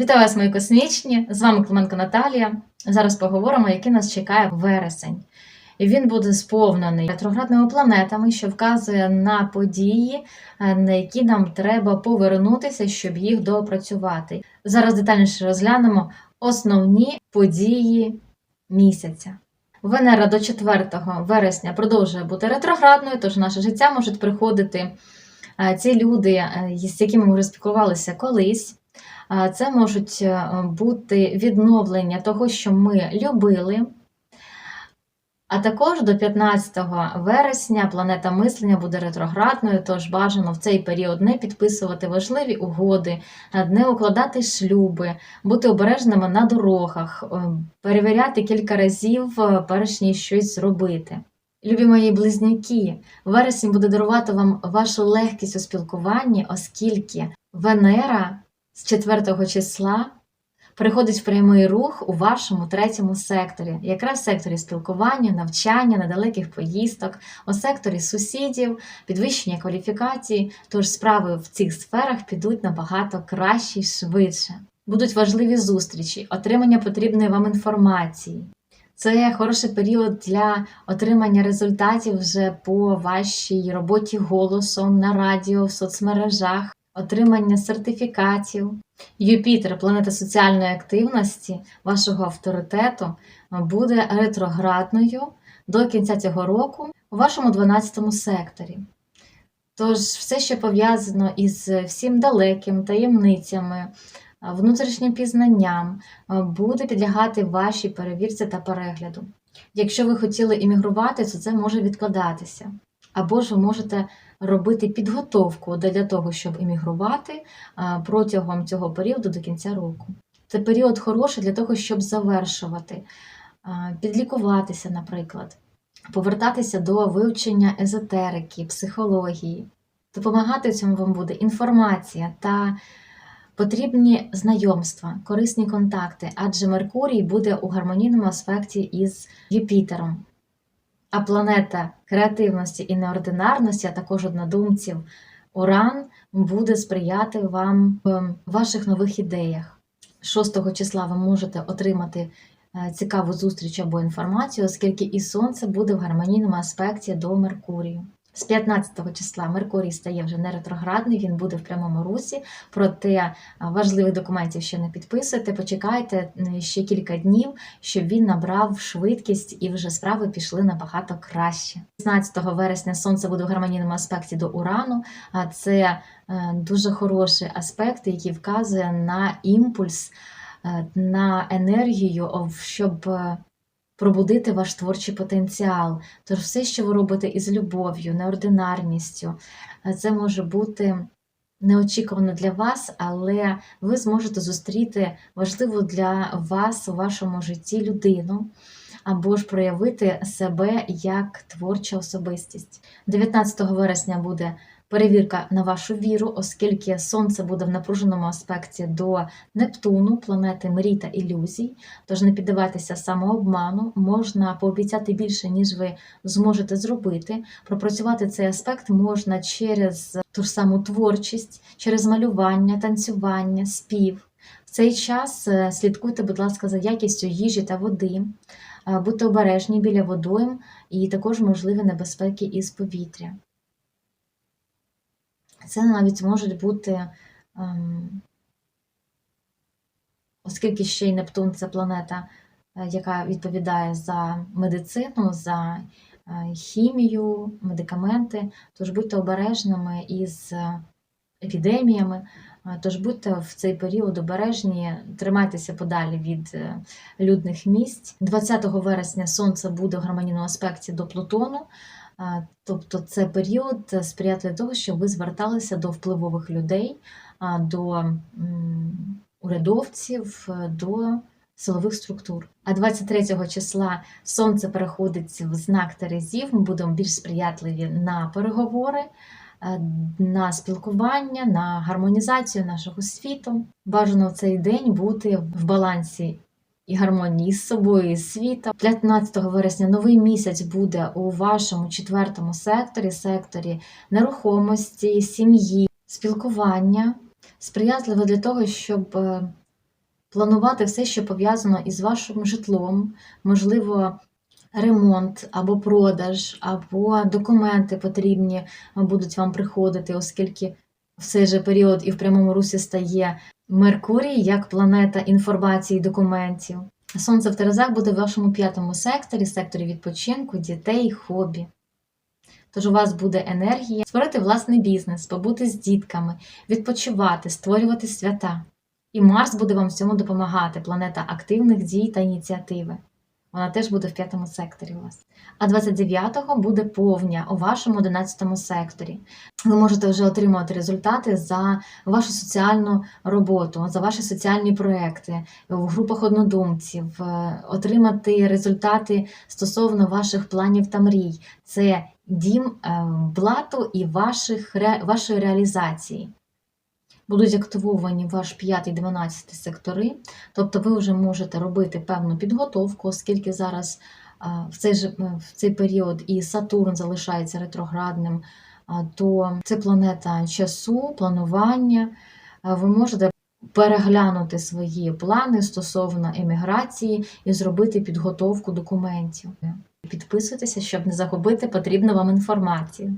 Вітаю вас, мої космічні! З вами Клименко Наталія. Зараз поговоримо, який нас чекає вересень. І Він буде сповнений ретроградними планетами, що вказує на події, е, на які нам треба повернутися, щоб їх доопрацювати. Зараз детальніше розглянемо основні події місяця. Венера до 4 вересня продовжує бути ретроградною, тож в наше життя можуть приходити е, ці люди, е, з якими ми вже спілкувалися колись. Це можуть е, бути відновлення того, що ми любили. А також до 15 вересня планета мислення буде ретроградною, тож бажано в цей період не підписувати важливі угоди, не укладати шлюби, бути обережними на дорогах, е, перевіряти кілька разів, е, перш ніж щось зробити. Любі мої близнюки, вересень буде дарувати вам вашу легкість у спілкуванні, оскільки Венера з 4 числа переходить в прямий рух у вашому третьому секторі, якраз в секторі спілкування, навчання, недалеких поїздок, у секторі сусідів, підвищення кваліфікації, тож справи в цих сферах підуть набагато краще і швидше. Будуть важливі зустрічі, отримання потрібної вам інформації. Це хороший період для отримання результатів вже по вашій роботі голосом на радіо, в соцмережах отримання сертифікатів. Юпітер, планета соціальної активності, вашого авторитету, буде ретроградною до кінця цього року у вашому 12 секторі. Тож, все, що пов'язано із всім далеким, таємницями, внутрішнім пізнанням, буде підлягати вашій перевірці та перегляду. Якщо ви хотіли іммігрувати, то це може відкладатися. Або ж ви можете робити підготовку для того, щоб іммігрувати протягом цього періоду до кінця року. Це період хороший для того, щоб завершувати, підлікуватися, наприклад, повертатися до вивчення езотерики, психології. Допомагати цьому вам буде інформація та потрібні знайомства, корисні контакти, адже Меркурій буде у гармонійному аспекті із Юпітером. А планета креативності і неординарності, а також однодумців, Уран буде сприяти вам в ваших нових ідеях. 6 числа ви можете отримати е, цікаву зустріч або інформацію, оскільки і Сонце буде в гармонійному аспекті до Меркурію. З 15 числа Меркурій стає вже не ретроградний, він буде в прямому русі, проте важливих документів ще не підписуйте. Почекайте ще кілька днів, щоб він набрав швидкість і вже справи пішли набагато краще. 16 вересня сонце буде в гармонійному аспекті до Урану, а це е, дуже хороший аспект, який вказує на імпульс, е, на енергію, щоб е, пробудити ваш творчий потенціал. Тож все, що ви робите із любов'ю, неординарністю, е, це може бути неочікувано для вас, але ви зможете зустріти важливу для вас у вашому житті людину. Або ж проявити себе як творча особистість. 19 вересня буде перевірка на вашу віру, оскільки Сонце буде в напруженому аспекті до Нептуну, планети мрій та ілюзій. Тож не піддавайтеся самообману, можна пообіцяти більше, ніж ви зможете зробити. Пропрацювати цей аспект можна через ту ж саму творчість, через малювання, танцювання, спів. В цей час е, слідкуйте, будь ласка, за якістю їжі та води. Е, будьте обережні біля водойм і також можливі небезпеки із повітря. Це навіть можуть бути, ем, оскільки ще й Нептун це планета, е, яка відповідає за медицину, за е, хімію, медикаменти, тож будьте обережними із е, епідеміями, тож будьте в цей період обережні, тримайтеся подалі від людних місць. 20 вересня Сонце буде в гармонійному аспекті до Плутону. Тобто це період сприятливий того, щоб ви зверталися до впливових людей, до урядовців, до силових структур. А 23 числа сонце переходить в знак Терезів, ми будемо більш сприятливі на переговори, на спілкування, на гармонізацію нашого світу. Бажано в цей день бути в балансі і гармонії з собою, і світом. 15 вересня новий місяць буде у вашому четвертому секторі, секторі нерухомості, сім'ї, спілкування, сприятливо для того, щоб е, планувати все, що пов'язано із вашим житлом, можливо, ремонт або продаж, або документи потрібні будуть вам приходити, оскільки в цей же період і в прямому русі стає Меркурій як планета інформації і документів. Сонце в Терезах буде в вашому п'ятому секторі, секторі відпочинку, дітей, хобі. Тож у вас буде енергія створити власний бізнес, побути з дітками, відпочивати, створювати свята. І Марс буде вам в цьому допомагати, планета активних дій та ініціативи. Вона теж буде в п'ятому секторі у вас. А 29-го буде повня у вашому 11 секторі. Ви можете вже отримувати результати за вашу соціальну роботу, за ваші соціальні проекти в групах однодумців, е, отримати результати стосовно ваших планів та мрій. Це дім е, блату і ваших, вашої реалізації. Будуть активовані ваш 5-12 сектори, тобто ви вже можете робити певну підготовку, оскільки зараз в цей, же, в цей період і Сатурн залишається ретроградним, то це планета часу, планування. Ви можете переглянути свої плани стосовно еміграції і зробити підготовку документів. Підписуйтеся, щоб не загубити потрібну вам інформацію.